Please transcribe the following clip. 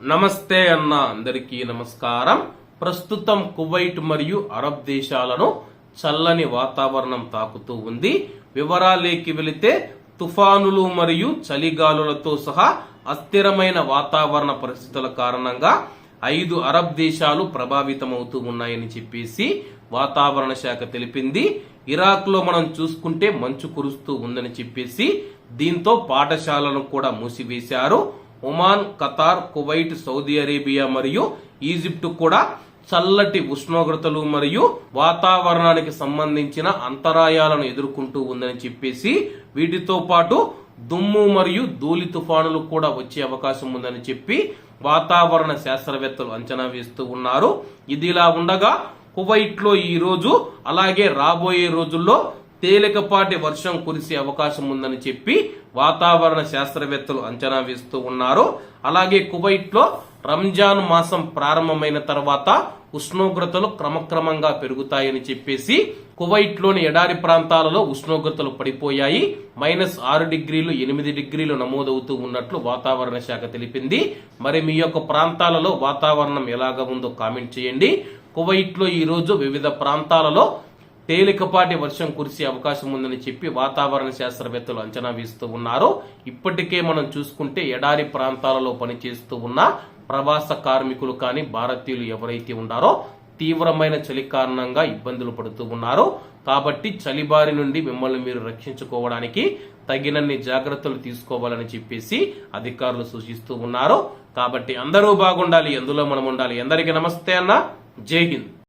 నమస్తే అన్న అందరికీ నమస్కారం. ప్రస్తుతం కువైట్ మరియు అరబ్ దేశాలను చల్లని వాతావరణం తాకుతూ ఉంది. వివరాలేకి వెళితే తుఫానులు మరియు చలిగాలులతో సహా అస్థిరమైన వాతావరణ పరిస్థితుల కారణంగా ఐదు అరబ్ దేశాలు ప్రభావితమవుతూ ఉన్నాయని చెప్పేసి వాతావరణ శాఖ తెలిపింది. ఇరాక్లో మనం చూసుకుంటే మంచు కురుస్తూ ఉందని చెప్పేసి దీంతో పాఠశాలను కూడా మూసివేశారు. Oman Qatar Kuwait Saudi Arabia మరియు ఈజిప్ట్ కూడా చల్లటి ఉష్ణోగ్రతలు మరియు వాతావరణానికి సంబంధించిన అంతరాయాలను ఎదుర్కొంటూ ఉందని చెప్పేసి వీటితో పాటు దుమ్ము మరియు ధూళి తుఫానులు కూడా వచ్చే అవకాశం ఉందని చెప్పి వాతావరణ శాస్త్రవేత్తలు అంచనా వేస్తూ ఉన్నారు. ఇదిలా ఉండగా కువైట్లో ఈరోజు ఈ రోజు అలాగే రాబోయే రోజుల్లో తేలికపాటి వర్షం కురిసే అవకాశం ఉందని చెప్పి వాతావరణ శాస్త్రవేత్తలు అంచనా వేస్తూ ఉన్నారు. అలాగే కువైట్లో రంజాన్ మాసం ప్రారంభమైన తర్వాత ఉష్ణోగ్రతలు క్రమక్రమంగా పెరుగుతాయని చెప్పేసి కువైట్లోని ఎడారి ప్రాంతాలలో ఉష్ణోగ్రతలు పడిపోయాయి. మైనస్ ఆరు డిగ్రీలు ఎనిమిది డిగ్రీలు నమోదవుతూ ఉన్నట్లు వాతావరణ శాఖ తెలిపింది. మరి మీ యొక్క ప్రాంతాలలో వాతావరణం ఎలాగా ఉందో కామెంట్ చేయండి. కువైట్లో ఈరోజు వివిధ ప్రాంతాలలో తేలికపాటి వర్షం కురిసే అవకాశం ఉందని చెప్పి వాతావరణ శాస్త్రవేత్తలు అంచనా వేస్తూ ఉన్నారు. ఇప్పటికే మనం చూసుకుంటే ఎడారి ప్రాంతాలలో పనిచేస్తూ ఉన్న ప్రవాస కార్మికులు కానీ భారతీయులు ఎవరైతే ఉన్నారో తీవ్రమైన చలి కారణంగా ఇబ్బందులు పడుతూ ఉన్నారు. కాబట్టి చలి బారి నుండి మిమ్మల్ని మీరు రక్షించుకోవడానికి తగినన్ని జాగ్రత్తలు తీసుకోవాలని చెప్పేసి అధికారులు సూచిస్తూ ఉన్నారు. కాబట్టి అందరూ బాగుండాలి ఎందులో మనం ఉండాలి? ఎందరికీ నమస్తే అన్న. జై హింద్.